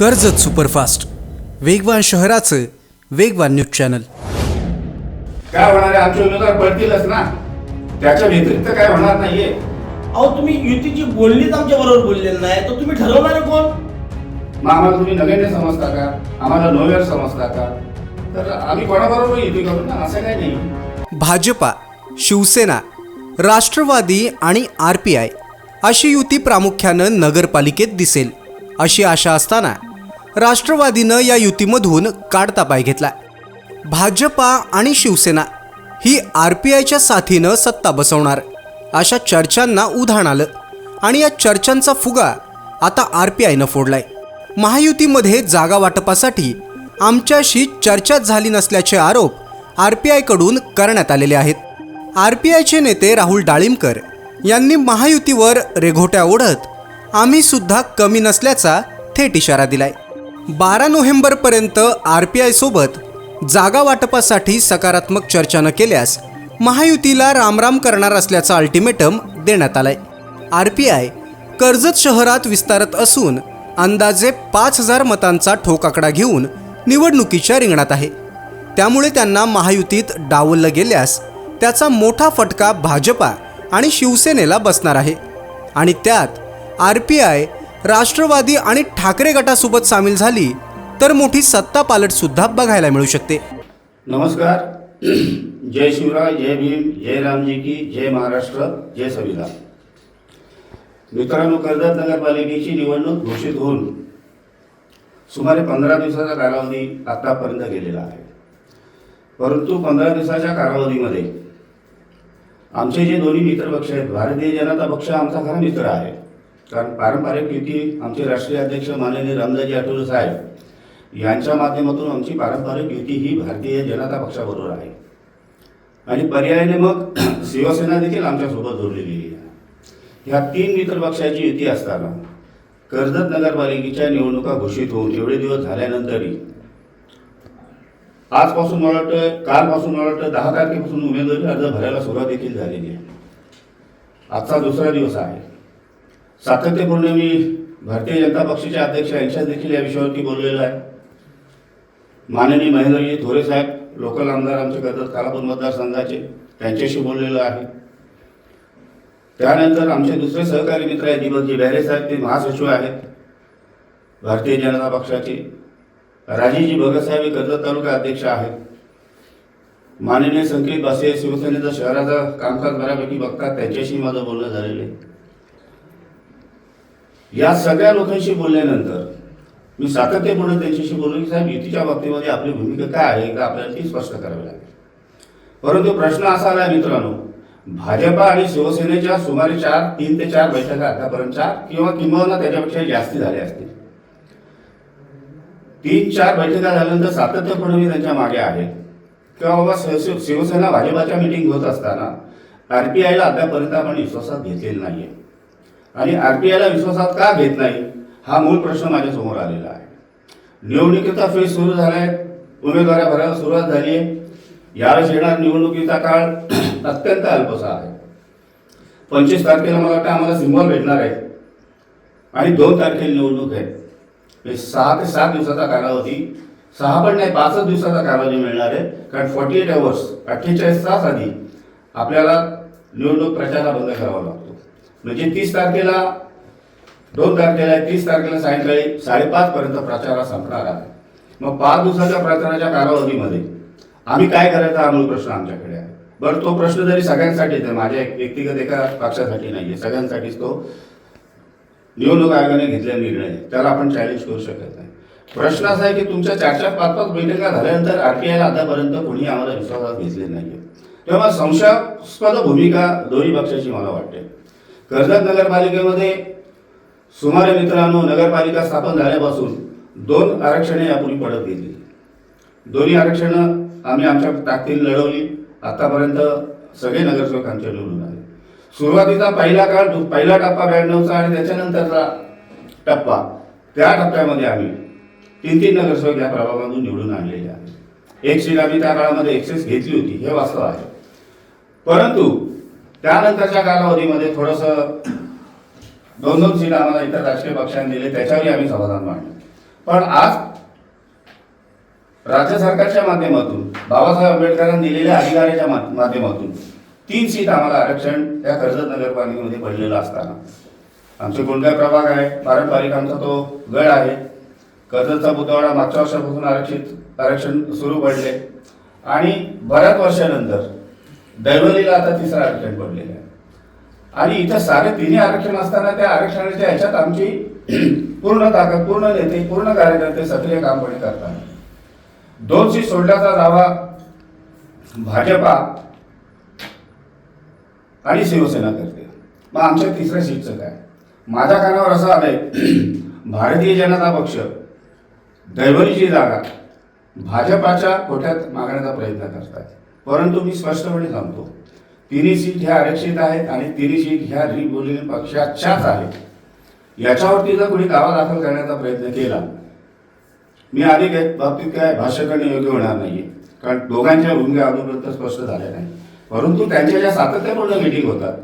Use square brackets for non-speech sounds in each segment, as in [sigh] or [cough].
Karjat superfast. वेगवान शहराचं वेगवान न्यूज चॅनल. काय होणार आहे? आमचे उमेदवार पडतीलच ना. त्याच्या व्यतिरिक्त काय होणार नाहीये. अहो तुम्ही युतीची बोलणीच आमच्या बरोबर बोललेलं नाही. तर तुम्ही ठरवणार कोण? मग आम्हाला तुम्ही नगण्य समजता का? आम्हाला नोवेर समजता का? तर आम्ही कोणाबरोबर युती करू ना? असं काही नाही. भाजपा शिवसेना राष्ट्रवादी आणि आर पी आय अशी युती प्रामुख्यानं नगरपालिकेत दिसेल. अशी आशा असताना राष्ट्रवादीनं या युतीमधून काढता पाय घेतला. भाजपा आणि शिवसेना ही आर पी आयच्या साथीनं सत्ता बसवणार. अशा चर्चांना उधाण आलं आणि या चर्चांचा फुगा आता आर पी आयनं फोडलाय. महायुतीमध्ये जागा वाटपासाठी आमच्याशी चर्चा झाली नसल्याचे आरोप आर पी आयकडून करण्यात आलेले आहेत. आर पी आयचे नेते राहुल डाळिंबकर यांनी महायुतीवर रेघोट्या ओढत आम्ही सुद्धा कमी नसल्याचा थेट इशारा दिलाय. बारा नोव्हेंबरपर्यंत आर पी आयसोबत जागा वाटपासाठी सकारात्मक चर्चा न केल्यास महायुतीला रामराम करणार असल्याचा अल्टिमेटम देण्यात आलाय. आर पी आय कर्जत शहरात विस्तारत असून अंदाजे पाच हजार मतांचा ठोक आकडा घेऊन निवडणुकीच्या रिंगणात आहे. त्यामुळे त्यांना महायुतीत डावललं गेल्यास त्याचा मोठा फटका भाजपा आणि शिवसेनेला बसणार आहे. आणि त्यात आर पी आय राष्ट्रवादी आणि ठाकरे गटासोबत सामील झाली तर मोठी सत्ता पालट सुद्धा बघायला मिळू शकते. नमस्कार. [clears throat] जय शिवराय जय भीम जय रामजी की जय महाराष्ट्र जय संविधान मित्रांनो कर्जत नगरपालिकेची निवडणूक घोषित होऊन सुमारे पंधरा दिवसाचा कालावधी आतापर्यंत गेलेला आहे. परंतु पंधरा दिवसाच्या कालावधीमध्ये आमचे जे दोन्ही मित्रपक्ष आहेत भारतीय जनता पक्ष आमचा खरा मित्र आहे. कारण पारंपरिक युती आमचे राष्ट्रीय अध्यक्ष माननीय रामदाजी आठवले साहेब यांच्या माध्यमातून आमची पारंपरिक युती ही भारतीय जनता पक्षाबरोबर आहे. आणि पर्यायाने मग [clears throat] शिवसेना देखील आमच्यासोबत जोडलेली आहे. ह्या तीन मित्रपक्षाची युती असताना कर्जत नगरपालिकेच्या निवडणुका घोषित होऊन एवढे दिवस झाल्यानंतरही आजपासून मला वाटतं कालपासून मला वाटतं दहा तारखेपासून उमेदवारी अर्ज भरायला सुरुवात देखील झालेली आहे. आजचा दुसरा दिवस आहे. सातत्यपूर्ण मी भारतीय जनता पक्षाचे अध्यक्ष यांच्या देखील या विषयावरती बोललेलो आहे. माननीय महेंद्रजी थोरे साहेब लोकल आमदार आमचे कर्जत कालापूर मतदारसंघाचे त्यांच्याशी बोललेलो आहे. त्यानंतर आमचे दुसरे सहकारी मित्र आहेत दीपकजी बेहरे साहेब ते महासचिव आहेत. भारतीय जनता पक्षाचे राजीजी भगतसाहेब हे कर्जत तालुका अध्यक्ष आहेत. माननीय संकेत बासे शिवसेनेचा शहराचा कामकाज बऱ्यापैकी बघतात त्यांच्याशी माझं बोलणं झालेलं आहे. या सगळ्या लोकांशी बोलल्यानंतर मी सातत्यपूर्ण त्यांच्याशी बोललो की साहेब युतीच्या बाबतीमध्ये आपली भूमिका काय आहे का आपल्याला ती स्पष्ट करावी लागेल. परंतु प्रश्न असा आला मित्रांनो भाजपा आणि शिवसेनेच्या सुमारे चार तीन ते चार बैठका आतापर्यंत चार किंवा किंबहुना त्याच्यापेक्षा जास्ती झाल्या असतील. तीन चार बैठका झाल्यानंतर सातत्यपूर्ण मी त्यांच्या मागे आहे. किंवा बाबा शिवसेना भाजपाच्या मिटिंग होत असताना आर पी आयला आपण विश्वासात घेतलेला नाहीये. आणि आर पी आयला विश्वासात का घेत नाही? हा मूळ प्रश्न माझ्यासमोर आलेला आहे. निवडणुकीचा फेज सुरू झालाय. उमेदवाऱ्या भरायला सुरुवात झाली आहे यावेळेस येणार निवडणुकीचा काळ [clears throat] अत्यंत अल्पसा आहे. पंचवीस तारखेला मला वाटतं आम्हाला सिंबॉल भेटणार आहे? आणि दोन तारखेला निवडणूक आहे. हे सहा ते सात दिवसाचा कालावधी सहा पण नाही पाचच दिवसाचा कालावधी मिळणार आहे. कारण फॉर्टी एट अवर्स अठ्ठेचाळीस तास आधी आपल्याला निवडणूक प्रचाराला बंद करावा लागतो. म्हणजे तीस तारखेला दोन तारखेला तीस तारखेला सायंकाळी साडेपाच पर्यंत प्रचार संपणार आहे. मग पाच दिवसाच्या प्रचाराच्या कालावधीमध्ये आम्ही काय करायचा हा मूळ प्रश्न आमच्याकडे आहे. बरं तो प्रश्न जरी सगळ्यांसाठीच आहे माझ्या एक व्यक्तिगत एका पक्षासाठी नाही आहे सगळ्यांसाठीच तो निवडणूक आयोगाने घेतलेला निर्णय आहे. त्याला आपण चॅलेंज करू शकत नाही. प्रश्न असा आहे की तुमच्या चार चार पाच पाच बैठका झाल्यानंतर आरपीआयला आतापर्यंत कोणी आम्हाला विश्वासात घेतले नाही आहे तेव्हा संशयास्पद भूमिका दोन्ही पक्षाची मला वाटते. कर्जत नगरपालिकेमध्ये सुमारे मित्रांनो नगरपालिका स्थापन झाल्यापासून दोन आरक्षणे यापूर्वी पडत गेली. दोन्ही आरक्षणं आम्ही आमच्या ताकदीने लढवली. आतापर्यंत सगळे नगरसेवक आमच्या निवडून आले. सुरुवातीचा पहिला काळ पहिला टप्पा ब्याण्णवचा आणि त्याच्यानंतरचा टप्पा. त्या टप्प्यामध्ये आम्ही तीन तीन नगरसेवक या प्रभागातून निवडून आणलेले आहेत. एक सीट आम्ही त्या काळामध्ये एक्सेस घेतली होती. हे वास्तव आहे. परंतु त्यानंतरच्या कालावधीमध्ये थोडंसं दोन दोन सीट आम्हाला इतर राजकीय पक्षांनी दिले त्याच्यावरही आम्ही समाधान मांडलं. पण आज राज्य सरकारच्या माध्यमातून बाबासाहेब आंबेडकरांनी दिलेल्या अधिकाराच्या मा- माध्यमातून तीन सीट आम्हाला आरक्षण त्या कर्जत नगरपालिकेमध्ये पडलेलं असताना. आमचे कोणत्या प्रभाग आहे पारंपरिक आमचा तो गड आहे. कर्जतचा बुधवाडा मागच्या वर्षापासून आरक्षित आरक्षण सुरू पडले. आणि बऱ्याच वर्षानंतर दैवलीला आता तिसरं आरक्षण पडलेलं आहे. आणि इथं सारे तिन्ही आरक्षण असताना त्या आरक्षणाच्या ह्याच्यात आमची पूर्ण ताकद पूर्ण नेते पूर्ण कार्यकर्ते सक्रिय कामपणे करतात. दोन सीट सोडल्याचा दावा भाजपा आणि शिवसेना करते. मग आमच्या तिसऱ्या सीटचं काय? माझ्या कानावर असं आलंय भारतीय जनता पक्ष दैवलीची जागा भाजपाच्या कोठ्यात मागण्याचा प्रयत्न करतात. परंतु मी स्पष्टपणे सांगतो तिन्ही सीट ह्या आरक्षित आहेत आणि तिन्ही सीट ह्या रिपब्लिकन पक्षाच्याच आहेत. याच्यावरती जर कोणी दावा दाखल करण्याचा प्रयत्न केला मी अधिक बाबतीत काय भाष्य करणे योग्य होणार नाहीये कारण दोघांच्या भूमिका अजूनपर्यंत स्पष्ट झाल्या नाही परंतु त्यांच्या ज्या सातत्यपूर्ण मिटिंग होतात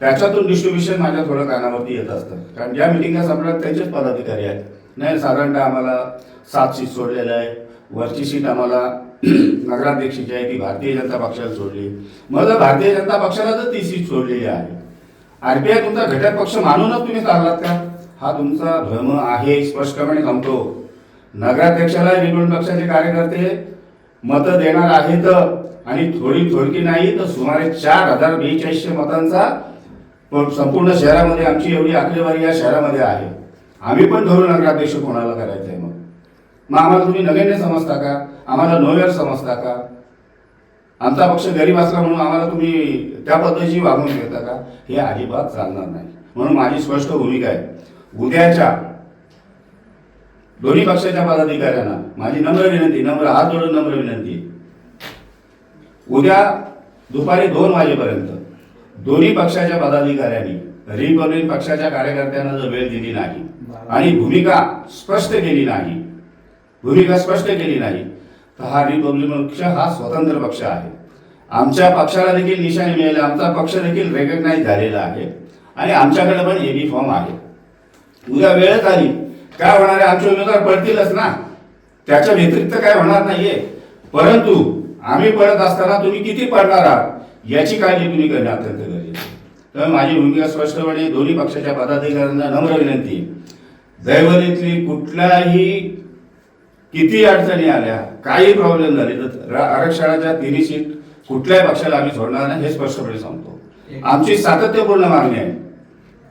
त्याच्यातून डिस्ट्रीब्युशन माझ्या थोडं कानावरती येत असतं. कारण ज्या मिटिंगा संपणार त्यांचेच पदाधिकारी आहेत. नाही साधारणतः आम्हाला सात सीट सोडलेलं आहे. वरची सीट आम्हाला नगराध्यक्षाची आहे ती भारतीय जनता पक्षाला सोडली. मग भारतीय जनता पक्षाला जर ती सीट सोडलेली आहे. आरपीआय तुमचा घटक पक्ष मानूनच तुम्ही चाललात का? हा तुमचा भ्रम आहे स्पष्टपणे सांगतो. नगराध्यक्षाला रिपब्लिकन पक्षाचे कार्यकर्ते मतं देणार आहेत आणि थोडी थोडकी नाही तर सुमारे चार हजार बेचाळीसशे मतांचा संपूर्ण शहरामध्ये आमची एवढी आकडेवारी या शहरामध्ये आहे. आम्ही पण धरून नगराध्यक्ष कोणाला करायचं आहे मग? मग आम्हाला तुम्ही नगण्य समजता का? आम्हाला नोवेर समजता का? आमचा पक्ष गरीब असला म्हणून आम्हाला तुम्ही त्या पद्धतीची वागणूक देता का? हे अजिबात चालणार नाही. म्हणून माझी स्पष्ट भूमिका आहे. उद्याच्या दोन्ही पक्षाच्या पदाधिकाऱ्यांना माझी नम्र विनंती नम्र हात जोडून नम्र विनंती. उद्या दुपारी दोन वाजेपर्यंत दोन्ही पक्षाच्या पदाधिकाऱ्यांनी रिपब्लिकन पक्षाच्या कार्यकर्त्यांना जर वेळ दिली नाही आणि भूमिका स्पष्ट केली नाही भूमिका स्पष्ट केली नाही हा रिपब्लिकन पक्ष हा स्वतंत्र पक्ष आहे. आमच्या पक्षाला देखील निशाणे मिळाले आमचा पक्ष देखील रेकग्नाईज झालेला आहे आणि आमच्याकडे पण एबी फॉर्म आहे. उद्या वेळच आली काय होणार आहे आमचे उमेदवार पडतीलच ना? त्याच्या व्यतिरिक्त काय होणार नाहीये. परंतु आम्ही पडत असताना तुम्ही किती पडणार आहात याची काळजी तुम्ही करणे अत्यंत गरजेचे तर माझी भूमिका स्पष्टपणे दोन्ही पक्षाच्या पदाधिकाऱ्यांना नम्र विनंती आहे. दैवलीतली किती अडचणी आल्या काही प्रॉब्लेम झाले तर आरक्षणाच्या तिन्ही सीट कुठल्याही पक्षाला आम्ही सोडणार नाही हे स्पष्टपणे सांगतो. आमची सातत्यपूर्ण मागणी आहे.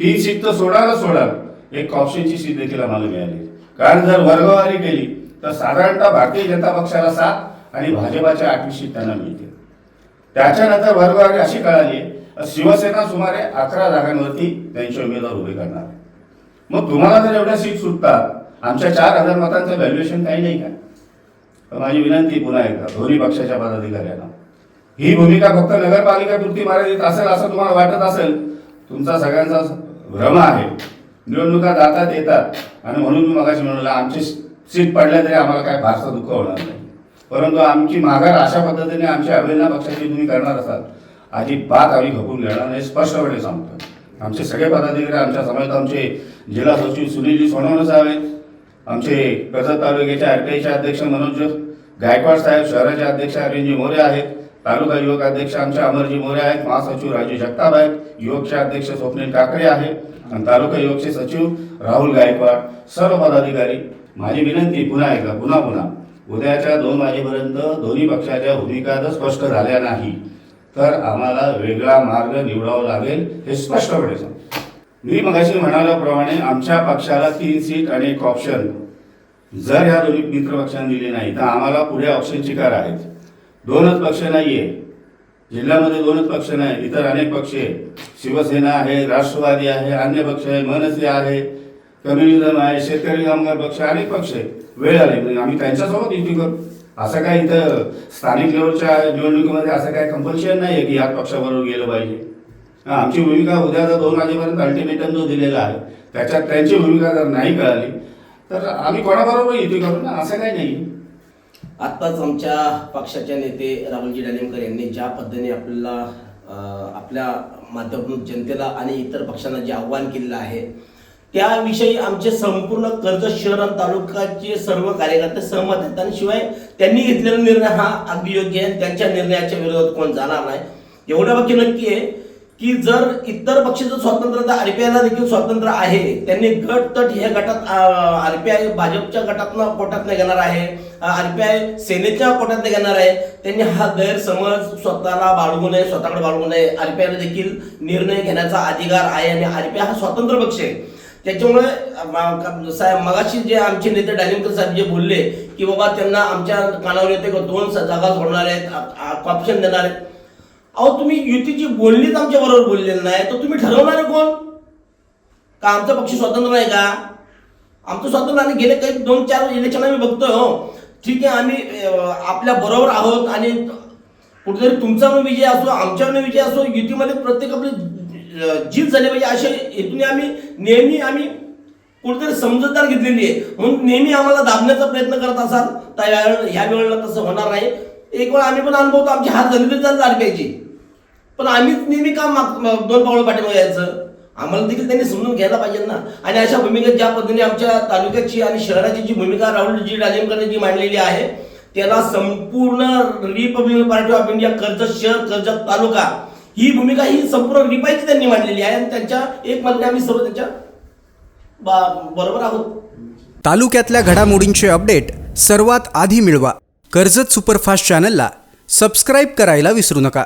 तीन सीट तर सोडायला सोडाल एक ऑप्शनची सीट देखील आम्हाला मिळाली. कारण जर वर्गवारी केली तर साधारणतः भारतीय जनता पक्षाला सात आणि भाजपाच्या आठवी सीट त्यांना मिळते. त्याच्यानंतर वर्गवारी अशी कळाली आहे, शिवसेना सुमारे अकरा जागांवरती त्यांचे उमेदवार उभे करणार. मग तुम्हाला जर एवढ्या सीट सुटतात आमच्या चार हजार मतांचं व्हॅल्युएशन काही नाही का? माझी विनंती पुन्हा एकदा दोन्ही पक्षाच्या पदाधिकाऱ्यांना. ही भूमिका फक्त नगरपालिकेपुरती मर्यादित असेल असं तुम्हाला वाटत असेल तुमचा सगळ्यांचा भ्रम आहे. निवडणुका जातात येतात. आणि म्हणून मी मगाशी म्हणलं आमची सीट पडल्या तरी आम्हाला काय फारसं दुःख होणार नाही. परंतु आमची माघार अशा पद्धतीने आमच्या अभिनय पक्षाची तुम्ही करणार असाल अजिबात आम्ही खपून घेणार नाही. स्पष्टपणे सांगतो. आमचे सगळे पदाधिकारी आमच्या समाजात आमचे जिल्हा सचिव सुनीलजी सोनवणे साहेब आहेत. आमचे कर्जत तालुक्याचे आरटीआयचे अध्यक्ष मनोज गायकवाड साहेब शहराचे अध्यक्ष अरविंदजी मोरे आहेत तालुका युवक अध्यक्ष आमचे अमरजी मोरे आहेत महासचिव राजू जगताप आहेत युवकचे अध्यक्ष स्वप्नील काकडे आहेत आणि तालुका युवकचे सचिव राहुल गायकवाड सर्व पदाधिकारी. माझी विनंती पुन्हा एकदा पुन्हा पुन्हा उद्याच्या दोन वाजेपर्यंत दोन्ही पक्षाच्या भूमिका जर स्पष्ट झाल्या नाही तर आम्हाला वेगळा मार्ग निवडावा लागेल हे स्पष्टपणे सांग मी मगाशी म्हणाल्याप्रमाणे आमच्या पक्षाला तीन सीट आणि एक ऑप्शन जर ह्या दोन्ही मित्र पक्षांनी दिले नाही तर आम्हाला पुढे ऑप्शन चिकार आहेत. दोनच पक्ष नाही आहे जिल्ह्यामध्ये दोनच पक्ष नाही इतर अनेक पक्ष आहे शिवसेना आहे राष्ट्रवादी आहे अन्य पक्ष आहे मनसे आहे कम्युनिझम आहे शेतकरी कामगार पक्ष अनेक पक्ष आहे वेळ आली म्हणजे आम्ही त्यांच्यासोबत युती करू. असं काय इथं स्थानिक लेवलच्या निवडणुकीमध्ये असं काय कंपल्शन नाही आहे की याच पक्षाबरोबर गेलं पाहिजे. आमची भूमिका उद्या जर दोन वाजेपर्यंत अल्टिमेटम जो दिलेला आहे त्याच्यात त्यांची भूमिका जर नाही कळाली तर आम्ही कोणाबरोबर युती करू ना? असं काही नाही. आत्ताच आमच्या पक्षाचे नेते राहुलजी डालिमकर यांनी ज्या पद्धतीने आपल्याला आपल्या माध्यमातून जनतेला आणि इतर पक्षांना जे आव्हान केलेलं आहे त्याविषयी आमचे संपूर्ण कर्जत शहर आणि तालुक्याचे सर्व कार्यकर्ते सहमत आहेत. आणि शिवाय त्यांनी घेतलेला निर्णय हा अगदी योग्य आहे. त्यांच्या निर्णयाच्या विरोधात कोण जाणार नाही. एवढं बाकी नक्की आहे की जर इतर पक्षाचं स्वातंत्र्य तर आरपीआयला देखील स्वातंत्र्य आहे त्यांनी गट तट ह्या गटात आरपीआय भाजपच्या गटातनं कोटात घेणार आहे आरपीआय सेनेच्या कोटात घेणार आहे त्यांनी हा गैरसमज स्वतःला बाळगू नये स्वतःकडे बाळगू नये आरपीआयला देखील निर्णय घेण्याचा अधिकार आहे आणि आरपीआय हा स्वतंत्र पक्ष आहे. त्याच्यामुळे साहेब मगाशी जे आमचे नेते डायनिंगकर साहेब जे बोलले की बाबा त्यांना आमच्या कानावर येते दोन जागा सोडणार आहेत ऑप्शन देणार आहेत. अहो तुम्ही युतीची बोलणीच आमच्या बरोबर बोललेली नाही. तर तुम्ही ठरवणार कोण? का आमचा पक्ष स्वतंत्र नाही का? आमचं स्वतंत्र आणि गेले काही दोन चार इलेक्शन आम्ही बघतोय हो. ठीक आहे आम्ही आपल्या बरोबर आहोत आणि कुठेतरी तुमचा पण विजय असो आमच्यावर पण विजय असो युतीमध्ये प्रत्येक आपली जीत झाली पाहिजे अशा हेतूने आम्ही नेहमी आम्ही कुठेतरी समजूतदार घेतलेली आहे. म्हणून नेहमी आम्हाला दाबण्याचा प्रयत्न करत असाल तर या- ह्या वेळेला तसं होणार नाही. एक वेळ आम्ही पण अनुभवतो आमचे हात झाली तरी पाहिजे. पण आम्हीच नेहमी का माग दोन पावलं पाठीमागे यायचं. आम्हाला देखील त्यांनी समजून घ्यायला पाहिजे ना. आणि अशा भूमिकेत ज्या पद्धतीने आमच्या तालुक्याची आणि शहराची जी भूमिका राहुलजी राजेंकरने जी मांडलेली आहे त्याला संपूर्ण Republican Party of India Karjat शहर कर्जत तालुका ही भूमिका ही संपूर्ण रिपायची त्यांनी मांडलेली आहे. आणि त्यांच्या एक मध्ये आम्ही सर्व त्यांच्या बा- बरोबर आहोत. तालुक्यातल्या घडामोडींचे अपडेट सर्वात आधी मिळवा. कर्जत सुपरफास्ट चॅनलला सबस्क्राईब करायला विसरू नका.